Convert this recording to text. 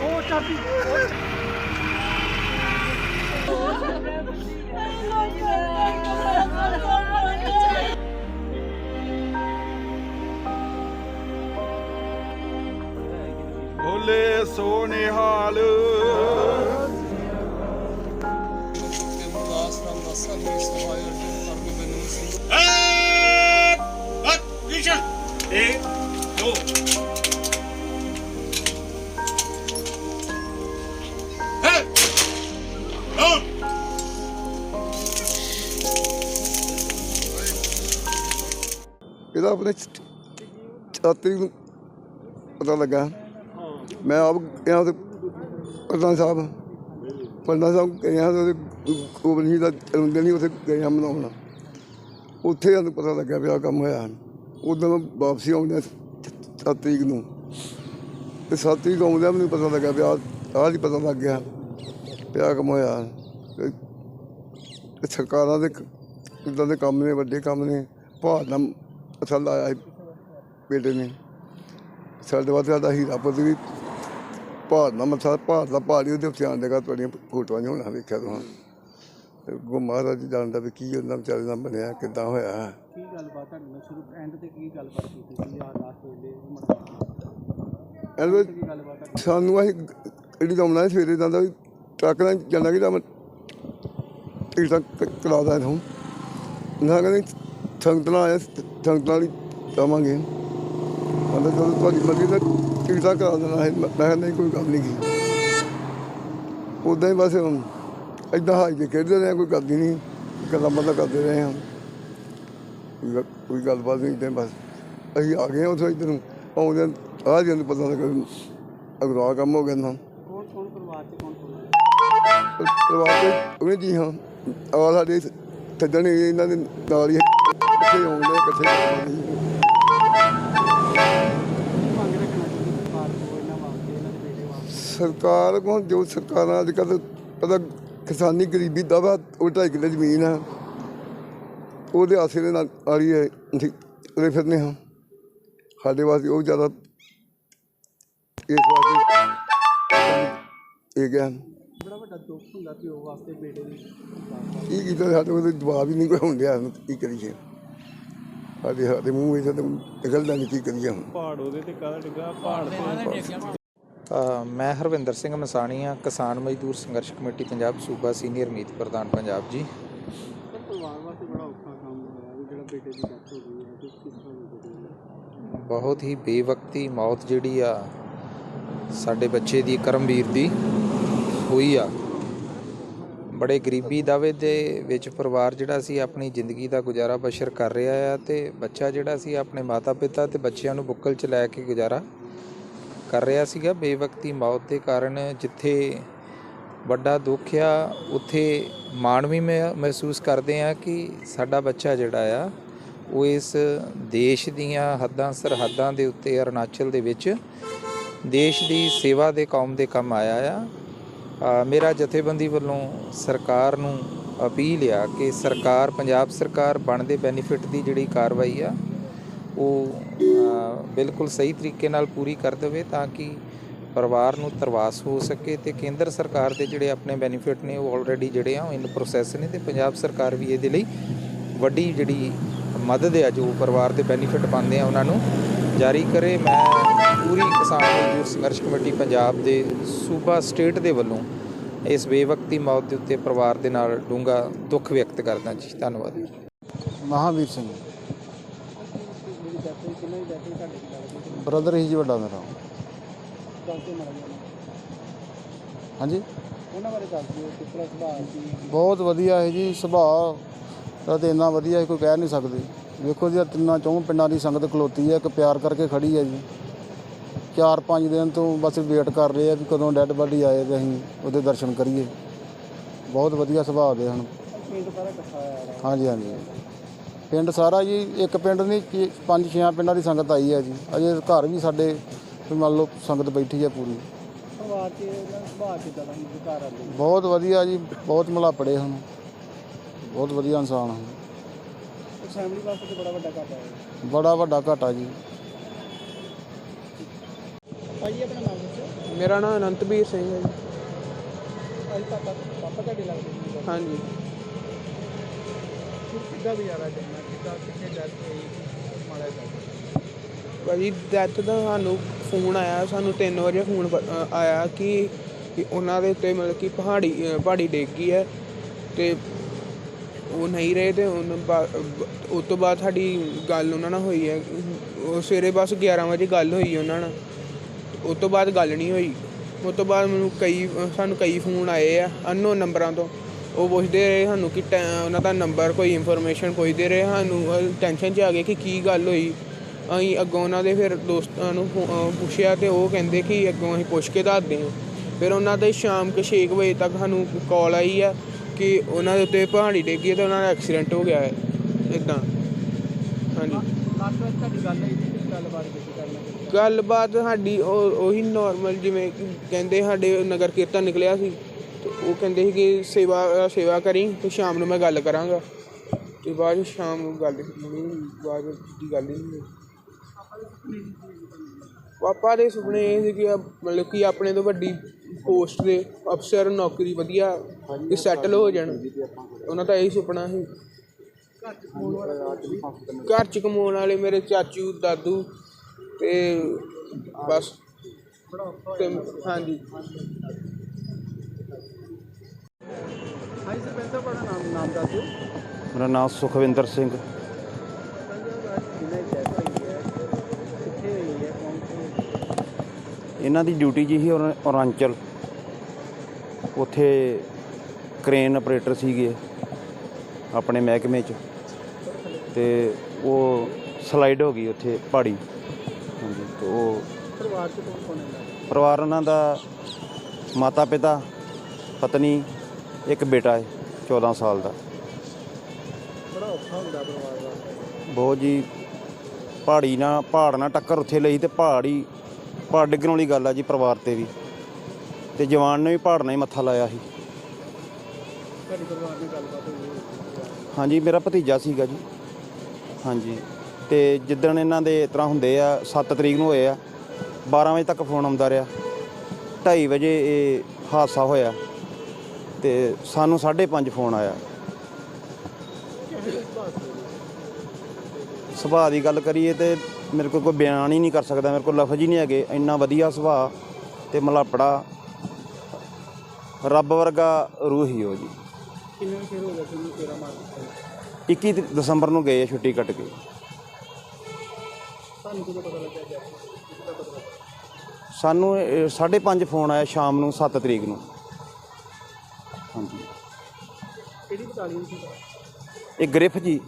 ਉਹ ਚਾਬੀ ਭੋਲੇ ਸੋਨੇ ਹਾਲ ਇੱਕ ਇਹਦਾ ਆਪਣੇ ਛਾਤੀ ਨੂੰ ਪਤਾ ਲੱਗਾ। ਮੈਂ ਆਪ ਗਿਆ ਤੇ ਪ੍ਰਧਾਨ ਸਾਹਿਬ ਪ੍ਰਧਾਨ ਸਾਹਿਬ ਗਿਆ ਤੇ ਕੋਬਲ ਜੀ ਦਾ ਜਨਮ ਦਿਨ ਹੀ ਉੱਥੇ ਗਿਆ ਮਨਾਉਣ। ਉੱਥੇ ਸਾਨੂੰ ਪਤਾ ਲੱਗਾ ਵੀ ਆਹ ਕੰਮ ਹੋਇਆ ਉਦੋਂ ਵਾਪਸੀ ਆਉਂਦੇ ਸੱਤ ਤਰੀਕ ਨੂੰ। ਤੇ ਸੱਤ ਤਰੀਕ ਆਉਂਦਿਆਂ ਮੈਨੂੰ ਪਤਾ ਲੱਗਾ ਵੀ ਆਹ ਆਹ ਹੀ ਪਤਾ ਲੱਗ ਗਿਆ ਵੀ ਆਹ ਕੰਮ ਹੋਇਆ ਸਰਕਾਰਾਂ ਦੇ ਇਦਾਂ ਦੇ ਕੰਮ ਨੇ, ਵੱਡੇ ਕੰਮ ਨੇ, ਭਾਰਤ ਦਾ ਅਸਲ ਲਾਇਆ ਸੀ ਬੇਟੇ ਨੇ। ਸਾਡੇ ਵਾਸਤੇ ਸਾਡਾ ਹੀਰਾ ਪੁੱਤ ਵੀ ਭਾਰਤ ਦਾ ਮੱਥਾ ਭਾਰਤ ਦਾ ਪਹਾੜੀ ਉਹਦੇ ਉੱਤੇ ਦੇਗਾ ਤੁਹਾਡੀਆਂ ਫੋਟੋਆਂ ਨਹੀਂ ਹੋਣਾ ਵੇਖਿਆ ਤੇ ਗੋ ਮਹਾਰਾਜ ਜਾਣਦਾ ਵੀ ਕੀ ਉਹਨਾਂ ਵਿਚਾਰੇ ਨਾਲ ਬਣਿਆ ਕਿੱਦਾਂ ਹੋਇਆ। ਕੀ ਗੱਲਬਾਤ ਤੁਹਾਡੀ ਨਾਲ ਸ਼ੁਰੂ ਐਂਡ ਤੇ ਕੀ ਗੱਲਬਾਤ ਕੀਤੀ ਸੀ ਆ ਲਾਸਟ ਵੇਲੇ ਤੁਹਾਡੀ? ਸਾਨੂੰ ਅਸੀਂ ਜਿਹੜੀ ਦਮਣਾ ਸਵੇਰੇ ਜਾਂਦਾ ਵੀ ਟਰੱਕ ਨਾਲ ਜਾਣਾ ਕਿ ਤਾਂ ਟਿਕਟਾਂ ਕ- ਕਰਾਦਾ ਇੱਥੋਂ ਨਾ ਕਹਿੰਦੇ ਸੰਗਤ ਨਾਲ ਆਇਆ ਸੰਗਤ ਨਾਲ ਹੀ ਜਾਵਾਂਗੇ। ਕਹਿੰਦਾ ਜਦੋਂ ਤੁਹਾਡੀ ਮਰਜ਼ੀ ਤਾਂ ਟਿਕਟਾਂ ਕਰਾ ਦੇਣਾ ਹੈ। ਮੈਂ ਕਿਹਾ ਨਹੀਂ ਕੋਈ ਗੱਲ ਨਹੀਂ ਗੀ ਉਦਾਂ ਹੀ ਬਸ ਇਦਾਂ ਹਾਈ ਦੇ ਖੇਡਦੇ ਰਹੇ ਕੋਈ ਕਰਦੀ ਨਹੀਂ। ਗੱਲਾਂ ਬਾਤਾਂ ਕਰਦੇ ਰਹੇ ਹਾਂ। ਕੋਈ ਗੱਲ- ਕੋਈ ਗੱਲਬਾਤ ਨਹੀਂ ਹੀ ਬਸ ਅਸੀਂ ਆ ਗਏ ਉੱਥੋਂ ਇੱਧਰ ਨੂੰ। ਆਉਂਦੇ ਆ ਜੀ ਨੂੰ ਪਤਾ ਲੱਗਾ ਵੀ ਅਗਲਾ ਕੰਮ ਹੋ ਗਿਆ ਨਾ। ਕੌਣ ਕੌਣ ਪਰਿਵਾਰ ਚ ਕੌਣ ਕੌਣ? ਪਰਿਵਾਰ ਦੇ ਉਹਨੇ ਜੀ ਹਾਂ। ਆ ਸਾਡੇ ਸੱਜਣ ਇਹਨਾਂ ਦੇ ਨਾਲ ਹੀ ਇਕੱਠੇ ਆਉਂਦੇ ਚਾਹੀਦੀ ਸਰਕਾਰ ਕੋਲ ਕੋਲ ਜੋ ਸਰਕਾਰਾਂ ਅੱਜ ਕੱਲ੍ਹ ਪਤਾ ਕਿਸਾਨੀ ਗਰੀਬੀ ਦਾ ਵਾ ਉਹ ਢਾਈ ਕਿੱਲੇ ਜ਼ਮੀਨ ਆ। ਉਹਦੇ ਆਸੇ ਦੇ ਨਾਲ ਆ ਰਹੀ ਹੈ ਤੁਰੇ ਫਿਰਦੇ ਹਾਂ। ਸਾਡੇ ਵਾਸਤੇ ਉਹ ਜ਼ਿਆਦਾ ਇਸ ਵਾਸਤੇ ਇਹ ਗਿਆ। ਬੜਾ ਵੱਡਾ ਦੁੱਖ ਹੁੰਦਾ ਪਿਓ ਵਾਸਤੇ ਬੇਟੇ ਦੀ ਕੀ ਕੀਤਾ ਸਾਡੇ ਕੋਲ ਜਵਾਬ ਹੀ ਨਹੀਂ ਕੋਈ ਹੁੰਦਿਆ ਕੀ ਕਰੀਏ? ਸਾਡੇ ਸਾਡੇ ਮੂੰਹ ਵਿੱਚ ਤਾਂ ਨਿਕਲਦਾ ਨਹੀਂ ਕੀ ਕਰੀਏ ਹੁਣ। ਪਹਾੜ ਉਹਦੇ ਤੇ ਕਾਹਦਾ ਡਿੱਗਾ? ਪਹਾੜ ਅ, ਮੈਂ ਹਰਵਿੰਦਰ ਸਿੰਘ ਮਸਾਣੀਆ ਕਿਸਾਨ ਮਜ਼ਦੂਰ ਸੰਘਰਸ਼ ਕਮੇਟੀ ਪੰਜਾਬ ਸੂਬਾ ਸੀਨੀਅਰ ਮੀਤ ਪ੍ਰਧਾਨ ਪੰਜਾਬ ਜੀ। ਪਰਿਵਾਰ ਵਾਸਤੇ ਬੜਾ ਔਖਾ ਕੰਮ ਹੋਇਆ ਵੀ ਜਿਹੜਾ ਬੇਟੇ ਦੀ ਡੈਥ ਹੋ ਗਈ ਹੈ ਤੇ ਕਿਸ ਤਰ੍ਹਾਂ ਦੀ ਹੋਈ ਬਹੁਤ ਹੀ ਬੇਵਕਤੀ ਮੌਤ ਜਿਹੜੀ ਆ ਸਾਡੇ ਬੱਚੇ ਦੀ ਕਰਮਵੀਰ ਦੀ ਹੋਈ ਆ। ਬੜੇ ਗਰੀਬੀ ਦਾਵੇ ਦੇ ਵਿੱਚ ਪਰਿਵਾਰ ਜਿਹੜਾ ਸੀ ਆਪਣੀ ਜ਼ਿੰਦਗੀ ਦਾ ਗੁਜ਼ਾਰਾ ਬਸ਼ਰ ਕਰ ਰਿਹਾ ਆ ਤੇ ਬੱਚਾ ਜਿਹੜਾ ਸੀ ਆਪਣੇ ਮਾਤਾ-ਪਿਤਾ ਤੇ ਬੱਚਿਆਂ ਨੂੰ ਬੁੱਕਲ 'ਚ ਲੈ ਕੇ ਗੁਜ਼ਾਰਾ ਕਰ ਰਿਹਾ ਸੀਗਾ। ਬੇਵਕਤੀ ਮੌਤ ਦੇ ਕਾਰਨ ਜਿੱਥੇ ਵੱਡਾ ਦੁੱਖ ਆ, ਉੱਥੇ ਮਾਣ ਵੀ ਮੈਂ ਮਹਿਸੂਸ ਕਰਦੇ ਆ ਕਿ ਸਾਡਾ ਬੱਚਾ ਜਿਹੜਾ ਆ, ਉਹ ਇਸ ਦੇਸ਼ ਦੀਆਂ ਹੱਦਾਂ ਸਰਹੱਦਾਂ ਦੇ ਉੱਤੇ ਅਰੁਣਾਚਲ ਦੇ ਵਿੱਚ ਦੇਸ਼ ਦੀ ਸੇਵਾ ਦੇ ਕੌਮ ਦੇ ਕੰਮ ਆਇਆ ਆ। ਮੇਰਾ ਜਥੇਬੰਦੀ ਵੱਲੋਂ ਸਰਕਾਰ ਨੂੰ ਅਪੀਲ ਆ ਕਿ ਸਰਕਾਰ, ਪੰਜਾਬ ਸਰਕਾਰ ਬਣਦੇ ਬੈਨੀਫਿਟ ਦੀ ਜਿਹੜੀ ਕਾਰਵਾਈ ਆ, ਉਹ ਬਿਲਕੁਲ ਸਹੀ ਤਰੀਕੇ ਨਾਲ ਪੂਰੀ ਕਰ ਦੇਵੇ ਤਾਂ ਕਿ ਪਰਿਵਾਰ ਨੂੰ ਤਰਵਾਸ ਹੋ ਸਕੇ ਤੇ ਕੇਂਦਰ ਸਰਕਾਰ ਦੇ ਜਿਹੜੇ ਆਪਣੇ ਬੈਨੀਫਿਟ ਨੇ, ਉਹ ਆਲਰੇਡੀ ਜਿਹੜੇ ਆ, ਉਹ ਇਨ ਪ੍ਰੋਸੈਸ ਨੇ ਤੇ ਪੰਜਾਬ ਸਰਕਾਰ ਵੀ ਇਹਦੇ ਲਈ ਵੱਡੀ ਜਿਹੜੀ ਮਦਦ ਆ, ਜੋ ਪਰਿਵਾਰ ਦੇ ਬੈਨੀਫਿਟ ਪਾਉਂਦੇ ਆ, ਉਹਨਾਂ ਨੂੰ ਜਾਰੀ ਕਰੇ। ਮੈਂ ਪੂਰੀ ਕਿਸਾਨ ਮਜ਼ਦੂਰ ਸੰਘਰਸ਼ ਕਮੇਟੀ ਪੰਜਾਬ ਦੇ ਸੂਬਾ ਸਟੇਟ ਦੇ ਵੱਲੋਂ ਇਸ ਬੇਵਕਤੀ ਮੌਤ ਦੇ ਉੱਤੇ ਪਰਿਵਾਰ ਦੇ ਨਾਲ ਡੂੰਘਾ ਦੁੱਖ ਵਿਅਕਤ ਕਰਦਾ ਜੀ। ਧੰਨਵਾਦ। ਮਹਾਵੀਰ ਸਿੰਘ। ਬ੍ਰਦਰ ਹੀ ਜੀ ਵੱਡਾ ਮੇਰਾ। ਹਾਂਜੀ? ਉਹਨਾਂ ਬਾਰੇ ਦੱਸ ਦਿਓ ਕਿਸ ਤਰ੍ਹਾਂ ਸੁਭਾਅ ਸੀ ਬਹੁਤ ਵਧੀਆ ਹੈ ਜੀ, ਸੁਭਾਅ ਦਾ ਤੇ ਇੰਨਾ ਵਧੀਆ ਹੈ, ਕੋਈ ਕਹਿ ਨਹੀਂ ਸਕਦੇ। ਵੇਖੋ ਜੀ ਤਿੰਨਾਂ ਚੋਂ ਪਿੰਡਾਂ ਦੀ ਸੰਗਤ ਖਲੋਤੀ ਹੈ, ਇੱਕ ਪਿਆਰ ਕਰਕੇ ਖੜੀ ਹੈ ਜੀ। ਚਾਰ ਪੰਜ ਦਿਨ ਤੋਂ ਬਸ ਵੇਟ ਕਰ ਰਹੇ ਆ ਵੀ ਕਦੋਂ ਡੈੱਡ ਬਾਡੀ ਆਏ ਤੇ ਅਸੀਂ ਉਹਦੇ ਦਰਸ਼ਨ ਕਰੀਏ। ਬਹੁਤ ਵਧੀਆ ਸੁਭਾਅ ਦੇ ਹਨ। ਹਾਂਜੀ ਹਾਂਜੀ। ਪਿੰਡ ਸਾਰਾ ਜੀ ਇੱਕ ਪਿੰਡ ਨਹੀਂ ਪੰਜ ਛੇ ਪਿੰਡਾਂ ਦੀ ਸੰਗਤ ਆਈ ਹੈ ਜੀ। ਅਜੇ ਘਰ ਵੀ ਸਾਡੇ ਵੀ ਮੰਨ ਲਓ ਸੰਗਤ ਬੈਠੀ ਹੈ ਪੂਰੀ। ਬਹੁਤ ਵਧੀਆ ਜੀ ਬਹੁਤ ਮਲਾਪੜੇ ਹਨ। ਬਹੁਤ ਵਧੀਆ ਇਨਸਾਨ ਹਨ। ਫੈਮਿਲੀ ਵਾਸਤੇ ਬੜਾ ਵੱਡਾ ਘਾਟਾ ਹੈ। ਬੜਾ ਵੱਡਾ ਘਾਟਾ ਜੀ। ਭਾਈ ਆਪਣਾ ਨਾਮ ਦੱਸੋ। ਮੇਰਾ ਨਾਮ ਅਨੰਤਵੀਰ ਸਿੰਘ ਹੈ ਜੀ। ਅੱਜ ਪਾਪਾ ਪਾਪਾ ਤੁਹਾਡੇ ਲੱਗਦੇ ਨੇ ਹਾਂਜੀ। ਕਿੱਦਾਂ ਗੁਜ਼ਾਰਾ ਕਰਨਾ ਕਿੱਦਾਂ ਕਿੱਥੇ ਡੈਥ ਹੋਈ? ਮਾੜਾ ਜਿਹਾ ਭਾਜੀ ਡੈਥ ਦਾ ਸਾਨੂੰ ਫੋਨ ਆਇਆ। ਸਾਨੂੰ 3 ਵਜੇ ਫੋਨ ਆਇਆ ਕਿ ਕਿ ਉਹਨਾਂ ਦੇ ਉੱਤੇ ਮਤਲਬ ਕਿ ਪਹਾੜੀ ਅ, ਪਹਾੜੀ ਡਿੱਗ ਗਈ ਹੈ ਤੇ ਉਹ ਨਹੀਂ ਰਹੇ ਤੇ ਹੁਣ ਬਾ- ਤੋਂ ਬਾਅਦ ਸਾਡੀ ਗੱਲ ਉਹਨਾਂ ਨਾਲ ਹੋਈ ਹੈ। ਉਹ ਸਵੇਰੇ ਬਸ 11 ਵਜੇ ਗੱਲ ਹੋਈ ਉਹਨਾਂ ਨਾਲ। ਉਸ ਤੋਂ ਬਾਅਦ ਗੱਲ ਨਹੀਂ ਹੋਈ। ਉਸ ਤੋਂ ਬਾਅਦ ਮੈਨੂੰ ਕਈ, ਸਾਨੂੰ ਕਈ ਫੋਨ ਆਏ ਆ ਅਨਨੋਨ ਨੰਬਰਾਂ ਤੋਂ। ਉਹ ਪੁੱਛਦੇ ਰਹੇ ਸਾਨੂੰ ਕਿ ਟੈ- ਉਹਨਾਂ ਦਾ ਨੰਬਰ ਕੋਈ ਇਨਫੋਰਮੇਸ਼ਨ ਪੁੱਛਦੇ ਰਹੇ, ਸਾਨੂੰ ਟੈਨਸ਼ਨ 'ਚ ਆ ਗਏ ਕਿ ਕੀ ਗੱਲ ਹੋਈ। ਅਸੀਂ ਅੱਗੋਂ ਉਹਨਾਂ ਦੇ ਫਿਰ ਦੋਸਤਾਂ ਨੂੰ ਫੋ- ਪੁੱਛਿਆ ਤੇ ਉਹ ਕਹਿੰਦੇ ਕਿ ਅੱਗੋਂ ਅਸੀਂ ਪੁੱਛ ਕੇ ਦੱਸਦੇ ਹਾਂ। ਫਿਰ ਉਹਨਾਂ ਦੇ ਸ਼ਾਮ ਕੇ 6 ਵਜੇ ਤੱਕ ਸਾਨੂੰ ਕਾਲ ਆਈ ਆ ਕਿ ਉਹਨਾਂ ਦੇ ਉੱਤੇ ਪਹਾੜੀ ਡਿੱਗੀ ਹੈ ਤੇ ਉਹਨਾਂ ਦਾ ਐਕਸੀਡੈਂਟ ਹੋ ਗਿਆ ਹੈ। ਇਦਾਂ ਤੁਹਾਡੀ ਗੱਲ ਗੱਲਬਾਤ ਕਰਨਾ ਗੱਲਬਾਤ ਸਾਡੀ ਉਹ ਉਹੀ ਨਾਰਮਲ ਜਿਵੇਂ ਕਿ ਕਹਿੰਦੇ ਸਾਡੇ ਨਗਰ ਕੀਰਤਨ ਨਿਕਲਿਆ ਸੀ ਤੇ ਉਹ ਕਹਿੰਦੇ ਸੀ ਕਿ ਸੇਵਾ ਸੇਵਾ ਕਰੀ ਤੇ ਸ਼ਾਮ ਨੂੰ ਮੈਂ ਗੱਲ ਕਰਾਂਗਾ। ਤੇ ਬਾਅਦ 'ਚ ਸ਼ਾਮ ਨੂੰ ਗੱਲ ਨਹੀਂ ਬਾਅਦ 'ਚ ਦੀ ਗੱਲ ਹੀ ਨਹੀਂ ਹੋਈ। ਪਾਪਾ ਦੇ ਸੁਪਨੇ ਇਹ ਸੀ ਕਿ ਮਤਲਬ ਕਿ ਆਪਣੇ ਤੋਂ ਵੱਡੀ ਪੋਸਟ ਦੇ ਅਫਸਰ ਨੌਕਰੀ ਵਧੀਆ ਸੈਟਲ ਹੋ ਜਾਣ। ਉਹਨਾਂ ਦਾ ਇਹੀ ਸੁਪਨਾ ਸੀ। ਘਰ ਚ ਕਮਾਉਣ ਵਾਲੇ ਮੇਰੇ ਚਾਚੂ ਦਾਦੂ ਤੇ ਬਸ। ਤੇ ਹਾਂਜੀ। ਹਾਂਜੀ ਸਰਪੰਚ ਸਾਹਿਬ ਆਪਣਾ ਨਾਮ ਨਾਮ ਦੱਸ। ਦਿਓ ਮੇਰਾ ਨਾਮ ਸੁਖਵਿੰਦਰ ਸਿੰਘ। ਇਹਨਾਂ ਦੀ ਡਿਊਟੀ ਜੀ ਸੀ ਔਰ- ਔਰਾਂਚਲ। ਉੱਥੇ ਕ੍ਰੇਨ ਆਪਰੇਟਰ ਸੀਗੇ। ਆਪਣੇ ਮਹਿਕਮੇ 'ਚ। ਤੇ ਉਹ ਸਲਾਈਡ ਹੋ ਗਈ ਉੱਥੇ ਪਹਾੜੀ। ਹਾਂਜੀ ਤੇ ਉਹ ਪਰਿਵਾਰ ਚ ਕੌਣ ਕੌਣ ਹੈ ਪਰਿਵਾਰ ਉਹਨਾਂ ਦਾ ਮਾਤਾ ਪਿਤਾ ਪਤਨੀ ਇੱਕ ਬੇਟਾ ਹੈ 14 ਸਾਲ ਦਾ। ਬੜਾ ਔਖਾ ਹੁੰਦਾ ਪਰਿਵਾਰ ਦਾ। ਬਹੁਤ ਜੀ ਪਹਾੜੀ ਨਾਲ ਪਹਾੜ ਨਾਲ ਟੱਕਰ ਉੱਥੇ ਲਈ ਤੇ ਪਹਾੜੀ ਪਹਾੜ ਡਿੱਗਣ ਵਾਲੀ ਗੱਲ ਆ ਜੀ ਪਰਿਵਾਰ ਤੇ ਵੀ। ਤੇ ਜਵਾਨ ਨੇ ਵੀ ਪਹਾੜ ਨਾਲ ਹੀ ਮੱਥਾ ਲਾਇਆ ਸੀ। ਤੁਹਾਡੀ ਪਰਿਵਾਰ ਨਾਲ ਗੱਲਬਾਤ ਹੋਈ? ਹਾਂਜੀ, ਮੇਰਾ ਭਤੀਜਾ ਸੀਗਾ ਜੀ। ਹਾਂਜੀ, ਤੇ ਜਿੱਦਣ ਇਹਨਾਂ ਦੇ ਇਸ ਤਰ੍ਹਾਂ ਹੁੰਦੇ ਆ 7 ਤਰੀਕ ਨੂੰ ਹੋਏ ਆ 12 ਵਜੇ ਤੱਕ ਫੋਨ ਆਉਂਦਾ ਰਿਹਾ। 2:30 ਵਜੇ ਇਹ ਹਾਦਸਾ ਹੋਇਆ ਤੇ ਸਾਨੂੰ 5:30 ਫੋਨ ਆਇਆ। ਸੁਭਾਅ ਦੀ ਗੱਲ ਕਰੀਏ ਤੇ ਮੇਰੇ ਕੋਲ ਕੋਈ ਬਿਆਨ ਹੀ ਨਹੀਂ ਕਰ ਸਕਦਾ, ਮੇਰੇ ਕੋਲ ਲਫ਼ਜ਼ ਹੀ ਨਹੀਂ ਹੈਗੇ। ਇੰਨਾ ਵਧੀਆ ਸੁਭਾਅ ਤੇ ਮਲਾਪੜਾ ਰੱਬ ਵਰਗਾ ਰੂਹ ਹੀ ਉਹ ਜੀ। ਕਿੰਨੇ ਚਿਰ ਹੋ ਗਿਆ ਤੁਹਾਨੂੰ ਤੇਰਾ ਮਾਰ ਦਿੱਤਾ? 21 ਦ- ਦਸੰਬਰ ਨੂੰ ਗਏ ਆ ਛੁੱਟੀ ਕੱਟ ਕੇ। ਤੁਹਾਨੂੰ ਕਿਦੋਂ ਪਤਾ ਲੱਗਿਆ ਜਦ ਕਿਦੋਂ ਪਤਾ ਲੱਗਾ ਸਾਨੂੰ 5:30 ਫੋਨ ਆਇਆ ਸ਼ਾਮ ਨੂੰ 7 ਤਰੀਕ ਨੂੰ। ਹਾਂਜੀ। ਕਿਹੜੀ ਬਟਾਲੀਅਨ ਸੀ ਇਹ ਗ੍ਰਿਫ ਜੀ।